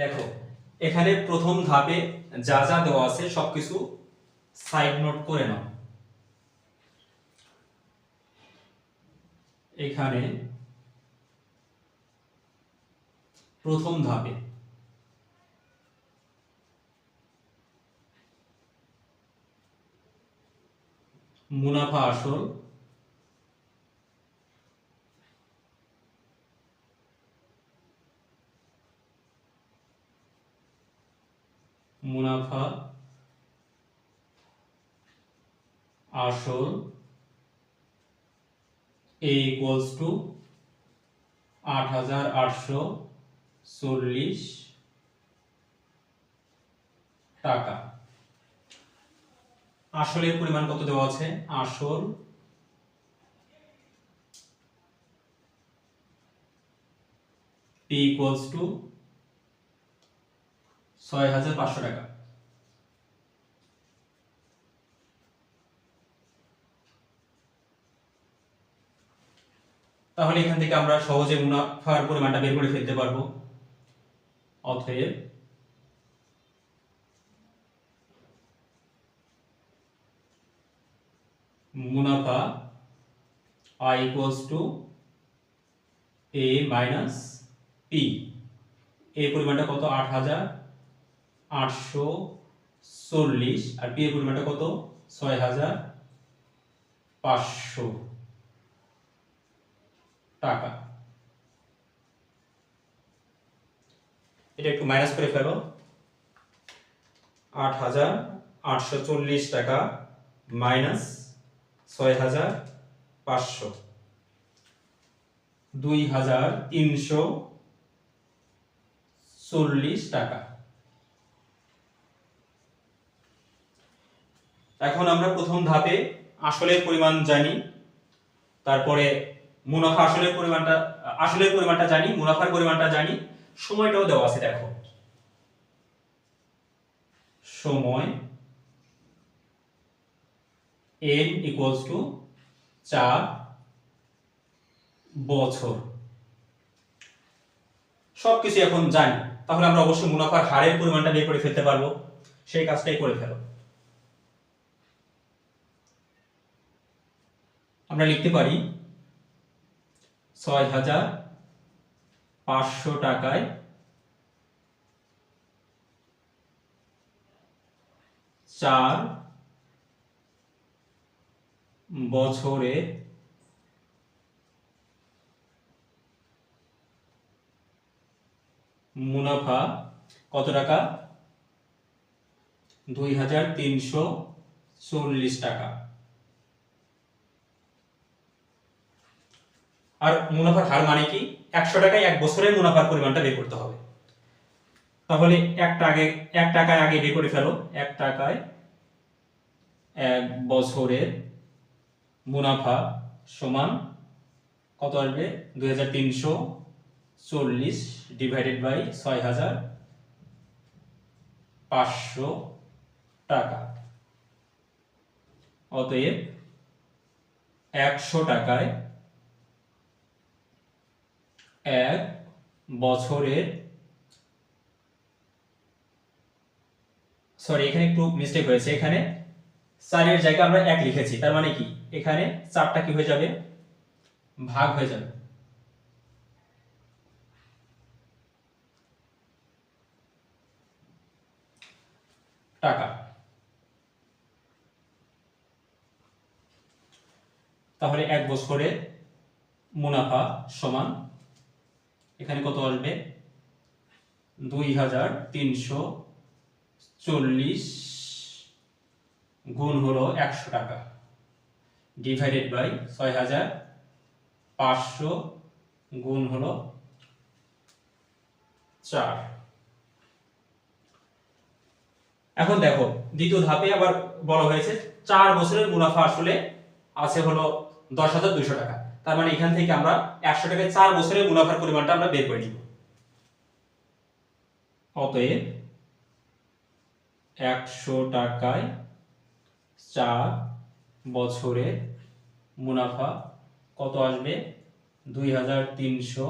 দেখো, এখানে প্রথম ধাপে যা যা দেওয়া আছে সবকিছু সাইড নোট করে নাও। এখানে প্রথম ধাপে মুনাফা আসল মুনাফা, আসল এ ইকুয়ালস টু আট হাজার আটশো চল্লিশ টাকা। আসলের পরিমাণ কত দেওয়া আছে? আসল পি ইকুয়ালস টু ছয় হাজার পাঁচশো টাকা। তাহলে এখান থেকে আমরা সহজে মুনাফার পরিমাণটা বের করে ফেলতে পারব। অতএব মুনাফা I equals to A minus P. এই পরিমাণটা কত? আট হাজার। আটশো চল্লিশ। আর পি পরিমাণটা কত? ছয় হাজার পাঁচশো টাকা। এটা একটু মাইনাস করে ফেলো। আট হাজার আটশো চল্লিশ টাকা মাইনাস ছয় হাজার পাঁচশো। দুই হাজার তিনশো চল্লিশ টাকা। এখন আমরা প্রথম ধাপে আসলের পরিমাণ জানি, তারপরে মুনাফা আসলের পরিমাণটা আসলের পরিমাণটা জানি, মুনাফার পরিমাণটা জানি, সময়টাও দেওয়া আছে দেখো। সময় এন ইকুয়ালস টু চার বছর। সবকিছু এখন জানি, তাহলে আমরা অবশ্যই মুনাফার হারের পরিমাণটা বের করে ফেলতে পারব। সেই কাজটাই করে ফেলো। আমরা লিখতে পারি ছয় হাজার পাঁচশো টাকায় চার বছরে মুনাফা কত টাকা? দুই হাজার তিনশো চল্লিশ টাকা। আর মুনাফার হার মানে কি? একশো টাকায় এক বছরের মুনাফার পরিমাণটা বের করতে হবে। তাহলে এক টাকায় এক টাকায় আগে বের করে ফেলো। এক টাকায় এক বছরের মুনাফা সমান কত আসবে? দুই হাজার তিনশো চল্লিশ ডিভাইডেড বাই ছয় হাজার পাঁচশো টাকা। অতএব একশো টাকায় এক বছরের সরি এখানে একটু মিস্টেক হয়েছে। এখানে চারের জায়গায় আমরা এক লিখেছি। তার মানে কি? এখানে চারটা কি হয়ে যাবে? ভাগ হয়ে যাবে। টাকা। তাহলে এক বছরে মুনাফা সমান এখানে কত আসবে? দুই হাজার তিনশো চল্লিশ গুণ হলো একশো টাকা। ডিভাইডেড বাই ছয় হাজার পাঁচশো গুণ হলো চার। এখন দেখো, দ্বিতীয় ধাপে আবার বলা হয়েছে, চার বছরের মুনাফা আসলে আছে হলো দশ হাজার দুইশো টাকা। তার মানে এখান থেকে আমরা একশো টাকায় চার বছরের মুনাফার পরিমাণটা আমরা বের করে নিব। অতএব একশো টাকায় চার বছরের মুনাফা কত আসবে? দুই হাজার তিনশো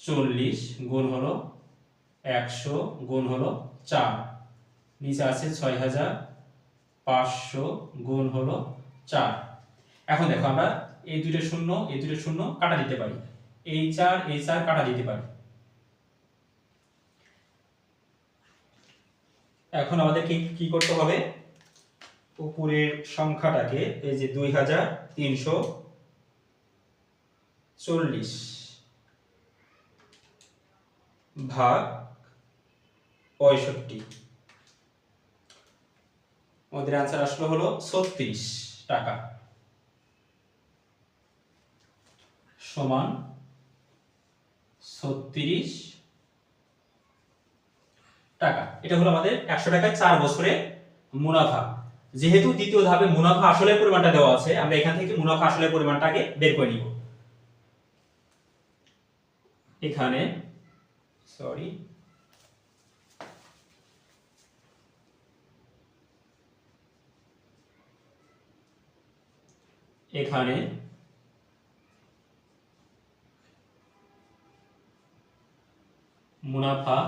চল্লিশ গুণ হলো একশো গুণ হলো চার। নিচে আছে ছয় হাজার পাঁচশো গুণ হলো চার। এখন দেখো আমরা এই দুটো শূন্য, এই দুটো শূন্য কাটা দিতে পারি। এই চার এই চার কাটা দিতে পারি। এখন আমাদের কি করতে হবে? উপরের সংখ্যাটাকে এই যে দুই হাজার তিনশো চল্লিশ ভাগ পঁয়ষট্টি। আমাদের অ্যান্সার আসলো হলো ছত্রিশ টাকা। সমান ছত্রিশ টাকা। এটা হলো আমাদের একশো টাকায় চার বছরে মুনাফা। যেহেতু দ্বিতীয় ধাপে মুনাফা আসলের পরিমাণটা দেওয়া আছে, আমরা এখান থেকে মুনাফা আসলের পরিমাণটাকে বের করে নিব। এখানে সরি এখানে মুনাফা,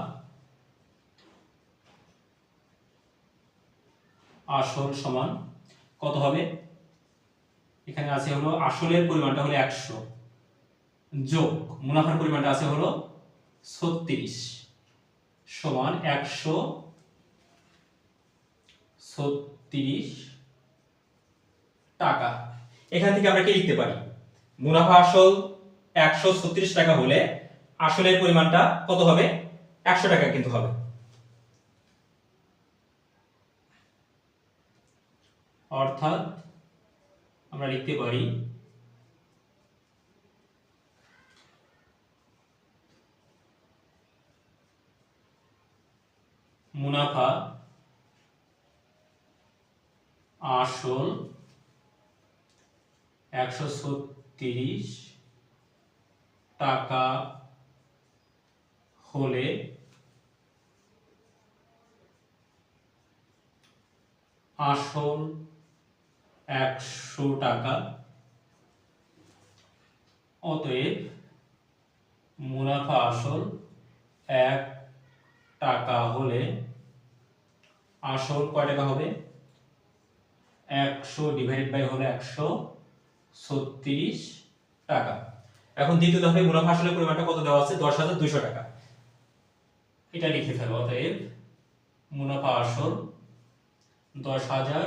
আসল সমান কত হবে? এখানে আছে হলো আসলের পরিমাণটা হলো একশো। যোগ মুনাফার পরিমাণটা আছে হলো ছত্রিশ সমান একশো ছত্রিশ টাকা। এখান থেকে আমরা কি লিখতে পারি? মুনাফা আসল একশো ছত্রিশ টাকা হলে আসলের পরিমাণটা কত হবে? একশো টাকা কিন্তু হবে। অর্থাৎ আমরা লিখতে পারি, মুনাফা আসল একশো ছত্রিশ টাকা হলে আসল একশো টাকা। অতএব মুনাফা আসল এক টাকা হলে আসল কয় টাকা হবে? একশো ডিভাইড বাই হলে একশো ছত্রিশ টাকা। এখন দ্বিতীয় ধাপে মুনাফা আসলের পরিমাণটা কত দেওয়া আছে? দশ হাজার দুইশো টাকা। এটা লিখে ফেলো, অতএব মুনাফা আসল দশ হাজার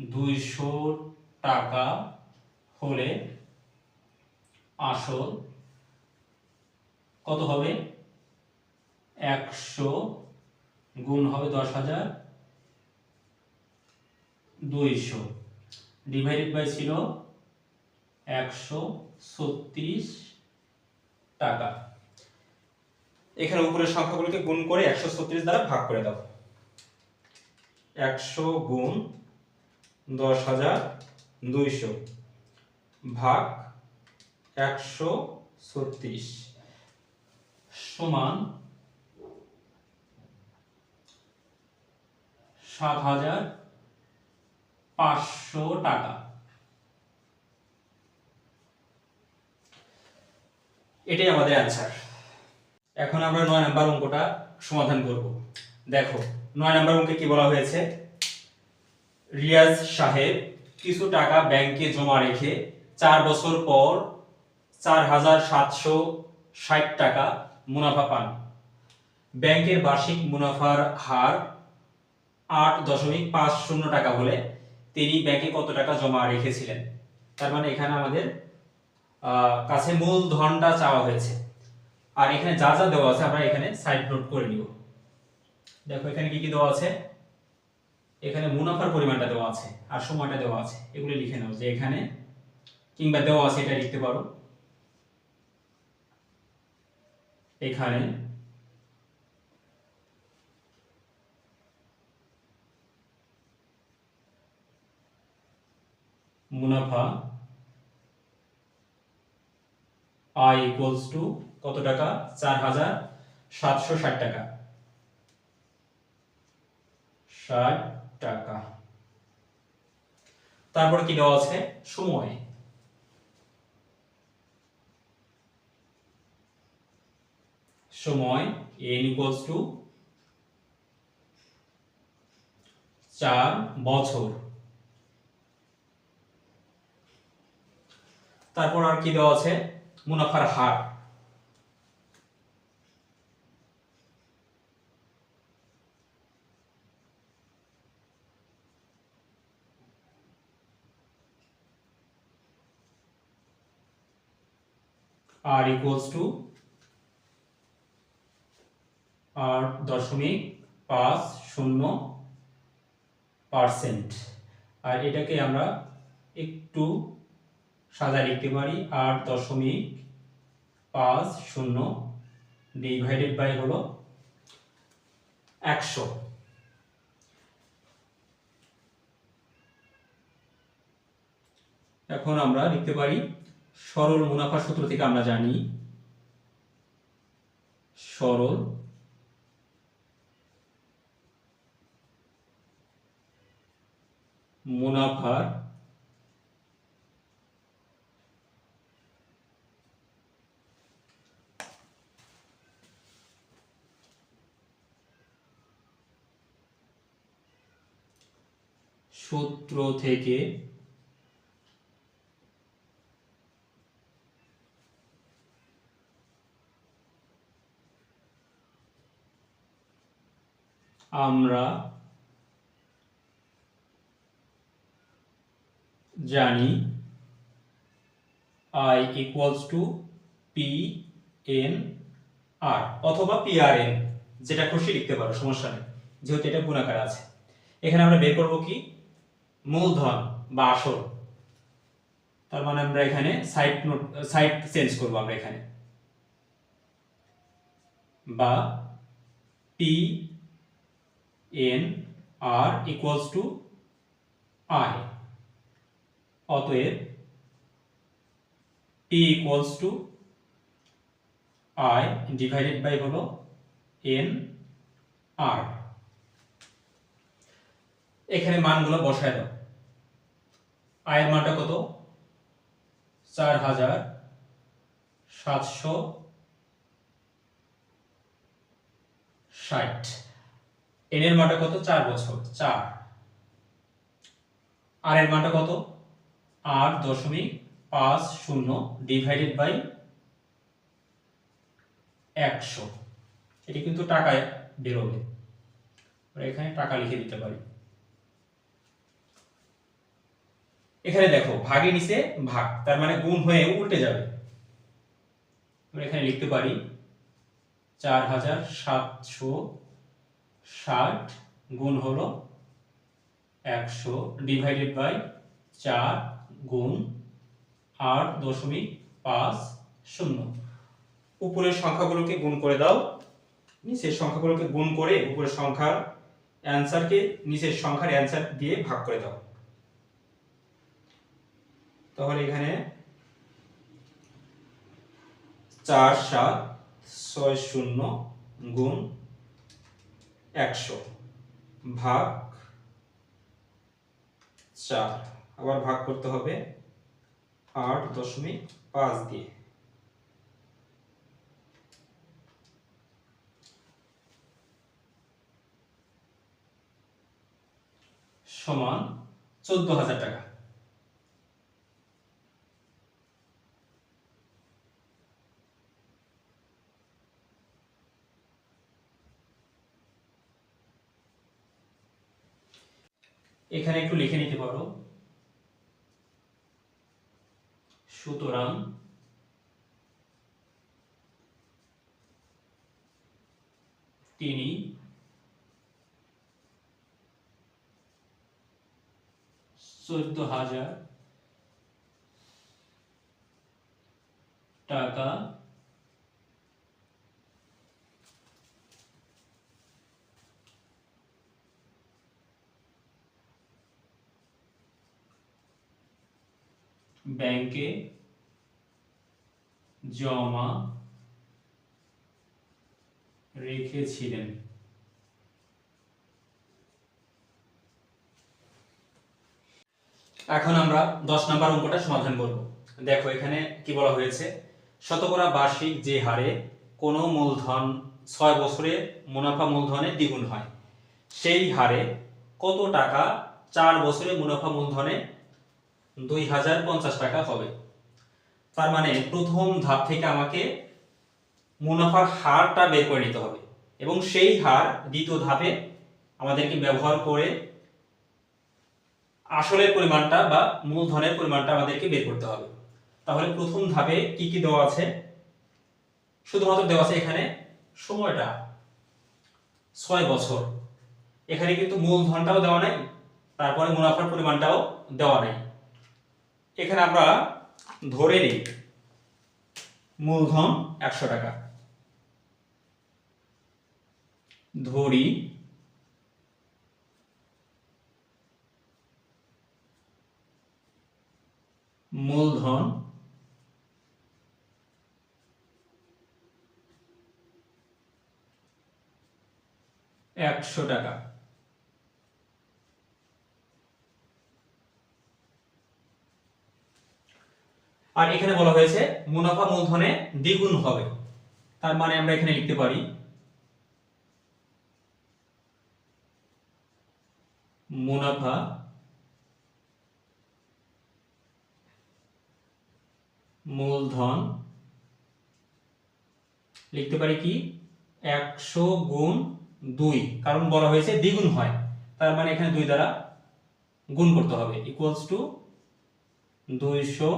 দুইশো টাকা হলে আসল কত হবে? একশো গুণ হবে দশ হাজার দুইশো। ডিভাইডেড বাই ছিল একশো ছত্রিশ টাকা। এখানে উপরের সংখ্যাগুলোকে গুণ করে একশো ছত্রিশ দ্বারা ভাগ করে দাও। একশো গুণ দশ হাজার দুইশো ভাগ একশো ছত্রিশ সমান সাত হাজার পাঁচশো টাকা। এটাই আমাদের অ্যান্সার এখন আমরা নয় নাম্বার অঙ্কটা সমাধান করব। দেখো, নয় নাম্বার অঙ্কে কি বলা হয়েছে? রিয়াজ সাহেব কিছু টাকা ব্যাংকে জমা রেখে চার বছর পর চার হাজার সাতশো ষাট টাকা মুনাফা পান। ব্যাংকের বার্ষিক মুনাফার হার আট দশমিক পাঁচ শূন্য টাকা হলে তিনি ব্যাংকে কত টাকা জমা রেখেছিলেন? তার মানে এখানে আমাদের কাছে মূলধনটা চাওয়া হয়েছে। আর এখানে যা যা দেওয়া আছে আমরা এখানে সাইড নোট করে নিব। দেখো, এখানে কি কি দেওয়া আছে? এখানে মুনাফার পরিমাণটা দেওয়া আছে আর সময়টা দেওয়া আছে। এগুলো লিখে নাও যে এখানে কিংবা দেওয়া আছে, এটা লিখতে পারো। এখানে মুনাফা আই ইকুয়ালস টু কত টাকা? চার হাজার সাতশো ষাট টাকা। ষাট টাকা। তারপর কি দেওয়া আছে? সময়। সময় এন ইকুয়ালস টু চার বছর। তারপর আর কি দেওয়া আছে? মুনাফার হার। আর ইকুয়ালস টু আট দশমিক পাঁচ শূন্য পার্সেন্ট আর এটাকে আমরা একটু সাদা লিখতে পারি, আট দশমিক পাঁচ শূন্য ডিভাইডেড বাই হলো একশো। এখন আমরা লিখতে পারি, সরল মুনাফা সূত্র থেকে আমরা জানি, সরল মুনাফার সূত্র থেকে আমরা জানি I equals to P N R অথবা পি আর এন যেটা খুশি লিখতে পারো, সমস্যা নেই, যেহেতু এটা গুণাকার আছে। এখানে আমরা বের করব কি? মূলধন বা আসল। তার মানে আমরা এখানে সাইড নোট সাইড চেঞ্জ করব আমরা এখানে। বা P N R equals to I অতএব P equals to I divided by হলো এন আর এখানে মানগুলো বসায় দাও। আয়ের মানটা কত? চার হাজার সাতশো ষাট। এন এর মানটা কত? চার বছর। চার। আর এর মানটা কত? আট দশমিক পাঁচ শূন্য ডিভাইডেড বাই একশো। এটি কিন্তু টাকায় বেরোবে। এখানে টাকা লিখে দিতে পারি। এখানে দেখো, ভাগে নিচে ভাগ, তার মানে গুণ হয়ে উল্টে যাবে। আমরা এখানে লিখতে পারি চার হাজার সাতশো ষাট গুণ হলো একশো ডিভাইডেড বাই চার গুণ আট দশমিক পাঁচ শূন্য। উপরের সংখ্যাগুলোকে গুণ করে দাও। নিচের সংখ্যাগুলোকে গুণ করে উপরের সংখ্যার অ্যান্সারকে নিচের সংখ্যার অ্যান্সার দিয়ে ভাগ করে দাও। তাহলে এখানে চার, সাত, ছয়, শূন্য গুণ একশো। ভাগ চার। আবার ভাগ করতে হবে আট দশমিক পাঁচ দিয়ে। সমান চোদ্দ হাজার টাকা। এখানে একটু লিখে নিতে পারো। সুতরাং তিনি চোদ্দ হাজার টাকা ব্যাংকে জমা রেখেছিলেন। এখন আমরা দশ নম্বর অঙ্কটা সমাধান করব। দেখো এখানে কি বলা হয়েছে? শতকরা বার্ষিক যে হারে কোনো মূলধন ছয় বছরে মুনাফা মূলধনে দ্বিগুণ হয়। সেই হারে কত টাকা চার বছরে মুনাফা মূলধনে দুই হাজার পঞ্চাশ টাকা হবে। তার মানে প্রথম ধাপ থেকে আমাকে মুনাফার হারটা বের করে নিতে হবে এবং সেই হার দ্বিতীয় ধাপে আমাদেরকে ব্যবহার করে আসলের পরিমাণটা বা মূলধনের পরিমাণটা আমাদেরকে বের করতে হবে। তাহলে প্রথম ধাপে কি কি দেওয়া আছে? শুধুমাত্র দেওয়া আছে এখানে সময়টা, ছয় বছর। এখানে কিন্তু মূলধনটাও দেওয়া নাই, তারপরে মুনাফার পরিমাণটাও দেওয়া নাই। এখানে আমরা ধরে নিই মূলধন একশো টাকা। ধরি মূলধন একশো টাকা। আর এখানে বলা হয়েছে, মুনাফা মূলধনে দ্বিগুণ হবে। তার মানে আমরা এখানে লিখতে পারি, মুনাফা মূলধন লিখতে পারি কি? একশো গুণ দুই। কারণ বলা হয়েছে দ্বিগুণ হয়। তার মানে এখানে দুই দ্বারা গুণ করতে হবে। ইকুয়ালস টু দুইশো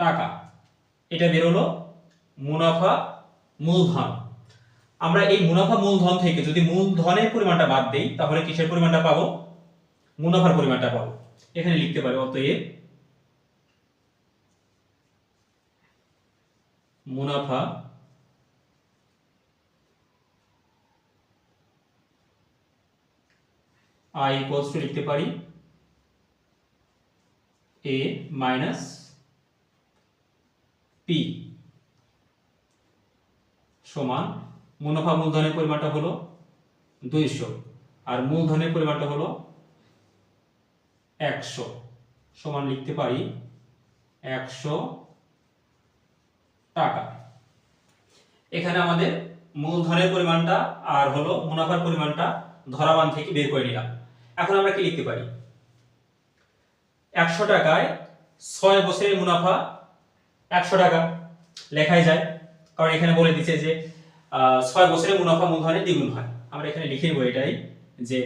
টাকা। এটা বেরোলো মুনাফা মূলধন। আমরা এই মুনাফা মূলধন থেকে যদি মূলধনের পরিমাণটা বাদ দেই, তাহলে কিসের পরিমাণটা পাবো? মুনাফার পরিমাণটা পাবো। এখানে লিখতে পারি অতএব মুনাফা আই ইকুয়ালস লিখতে পারি এ মাইনাস পি সমান মুনাফা মূলধনের পরিমাণটা হলো দুইশো। আর মূলধনের পরিমাণটা হলো একশো। সমান লিখতে পারি একশো টাকা। এখানে আমাদের মূলধনের পরিমাণটা আর হলো মুনাফার পরিমাণটা ধরাবান থেকে বের করে নিলাম। এখন আমরা কি লিখতে পারি? একশো টাকায় ছয় বছরের মুনাফা একশো টাকা। লেখাই যায়। কারণ এখানে বলে দিচ্ছে যে ছয় বছরে মুনাফা মূলধনের দ্বিগুণ হয়। আমরা এখানে লিখে নেব এটাই যে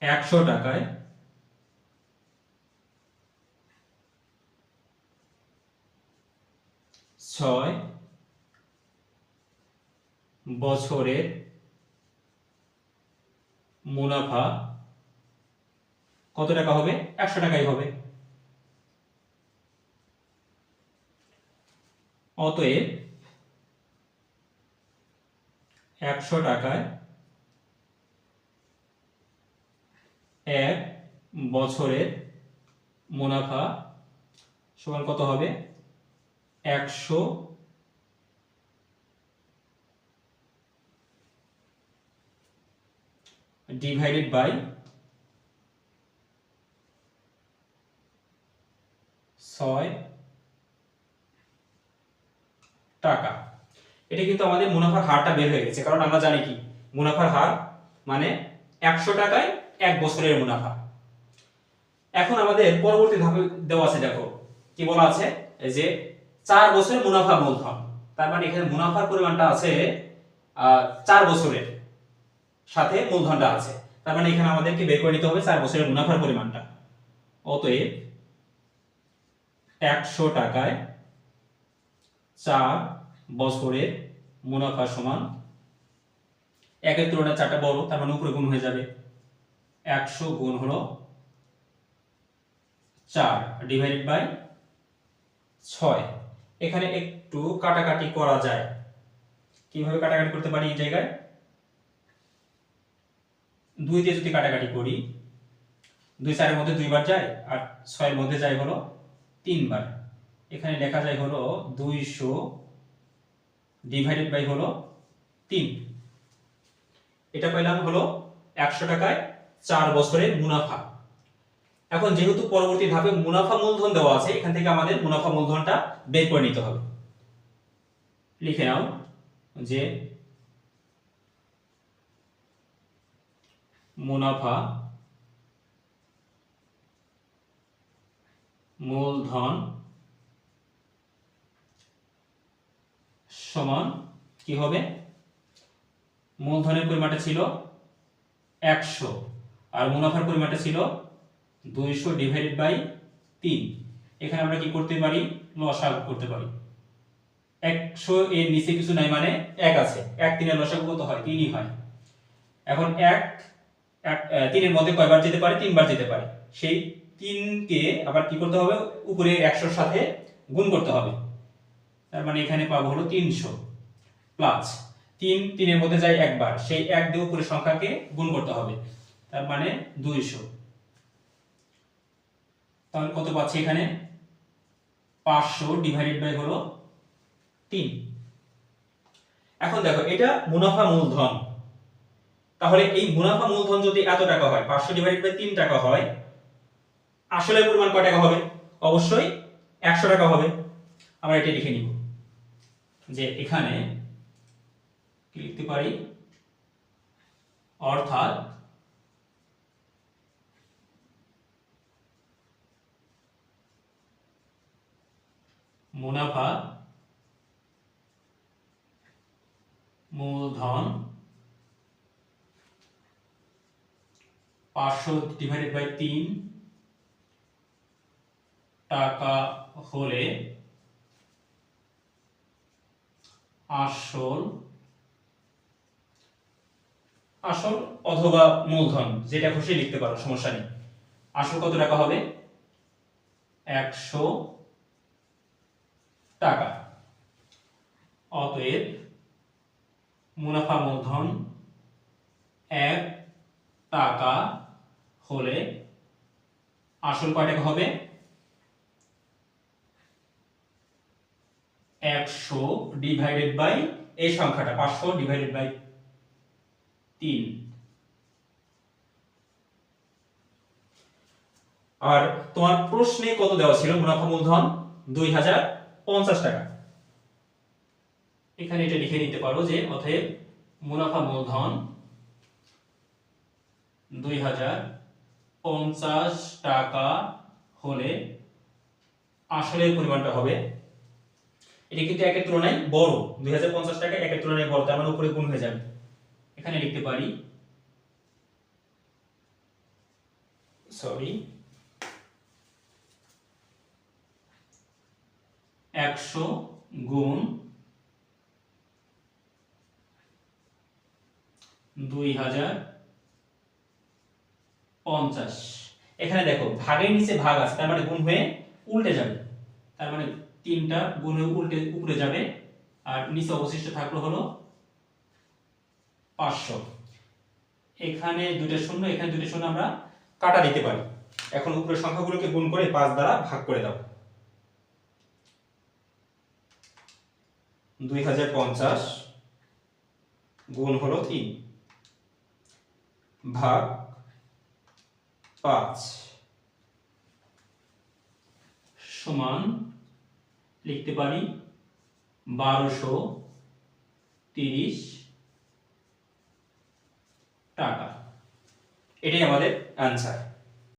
একশো টাকায় ছয় বছরের মুনাফা কত টাকা হবে? একশো টাকাই হবে। অতএব একশো টাকায় এক বছরের মুনাফা সমান কত হবে? একশো ডিভাইডেড বাই ছয় টাকা এটা কিন্তু আমাদের মুনাফার হারটা বের হয়ে গেছে, কারণ আমরা জানি কি? মুনাফার হার মানে একশো টাকায় এক বছরের মুনাফা। এখন আমাদের পরবর্তী ধাপে দেওয়া আছে, দেখো, কি বলা আছে? যে চার বছরের মুনাফা মূলধন। তার মানে এখানে মুনাফার পরিমাণটা আছে চার বছরের সাথে মূলধনটা আছে। তার মানে এখানে আমাদেরকে বের করে নিতে হবে চার বছরের মুনাফার পরিমাণটা। অতএব একশো টাকায় চার বছরের মুনাফা সমান একের তুলনায় চারটা বড়, তার মানে উপরে গুণ হয়ে যাবে। একশো গুণ হলো চার ডিভাইডেড বাই ছয়। এখানে একটু কাটাকাটি করা যায়। কীভাবে কাটাকাটি করতে পারি এই জায়গায়? দুই দিয়ে যদি কাটাকাটি করি, দুই চারের মধ্যে দুইবার যায় আর ছয়ের মধ্যে যায় হলো তিনবার। এখানে লেখা যায় হলো দুইশো ডিভাইডেড বাই হলো তিন। এটা পেলাম হলো একশো টাকায় চার বছরের মুনাফা। এখন যেহেতু পরবর্তী ধাপে মুনাফা মূলধন দেওয়া আছে, এখান থেকে আমাদের মুনাফা মূলধনটা বের করে নিতে হবে। লিখে নাও যে মুনাফা মূলধন সমান কি হবে? মূলধনের পরিমাণটা ছিল একশো। আর মুনাফার পরিমাণটা ছিল দুইশো ডিভাইডেড বাই তিন। এখানে আমরা কি করতে পারি? লসাগু করতে পারি। একশো এর নিচে কিছু নাই মানে এক আছে। এক তিনের লসাগু কত হয়? তিনই হয়। এখন এক তিনের মধ্যে কয়বার যেতে পারে? তিনবার যেতে পারে। সেই তিনকে আবার কি করতে হবে? উপরে একশোর সাথে গুণ করতে হবে। তার মানে এখানে পাবো হলো তিনশো প্লাস তিন, তিনের মধ্যে যায় একবার। সেই এক দিয়ে উপরের সংখ্যাকে গুণ করতে হবে। তার মানে দুইশো। তাহলে কত পাচ্ছি এখানে? পাঁচশো ডিভাইডেড বাই হলো তিন। এখন দেখো, এটা মুনাফা মূলধন। তাহলে এই মুনাফা মূলধন যদি এত টাকা হয়, পাঁচশো ডিভাইডেড বাই তিন টাকা হয়, আসলে পরিমাণ কয় টাকা হবে? অবশ্যই একশো টাকা হবে। আমরা এটা লিখে নিব। যে এখানে কি লিখতে পারি? অর্থাৎ মুনাফা মূলধন পাঁচশো ডিভাইডেড বাই তিন টাকা হলে আসল আসল অথবা মূলধন, যেটা খুশি লিখতে পারো, সমস্যা নেই। আসল কত টাকা হবে? একশো টাকা। অতএব মুনাফা মূলধন এক টাকা হলে আসল কয় টাকা হবে? একশো ডিভাইডেড বাই এই সংখ্যাটা, পাঁচশো ডিভাইডেড বাই তিন। আর তোমার প্রশ্নে কত দেওয়া ছিল মুনাফা মূলধন? দুই হাজার পঞ্চাশ টাকা। এখানে এটা লিখে নিতে পারো যে অতএব মুনাফা মূলধন দুই হাজার পঞ্চাশ টাকা হলে আসলের পরিমাণটা হবে এটা কিন্তু একের তুলনায় বড়। দুই হাজার পঞ্চাশ টাকা একের তুলনায় বড়, তার মানে উপরে গুণ হয়ে যাবে। এখানে লিখতে পারি। সরি একশো গুণ দুই হাজার পঞ্চাশ। এখানে দেখো, ভাগের নিচে ভাগ আছে, তার মানে গুণ হয়ে উল্টে যাবে। তার মানে তিনটা গুণ উল্টে উপরে যাবে, আর নিচে অবশিষ্ট থাকল হলো পাঁচশো। এখানে দুটো শূন্য, এখানে দুটো শূন্য আমরা কাটা দিতে পারি। এখন উপরের সংখ্যাগুলোকে গুণ করে পাঁচ দ্বারা ভাগ করে দাও। দুই হাজার পঞ্চাশ গুণ হলো তিন। ভাগ পাঁচ। সমান লিখতে পারি বারোশো তিরিশ টাকা। এটাই আমাদের অ্যান্সার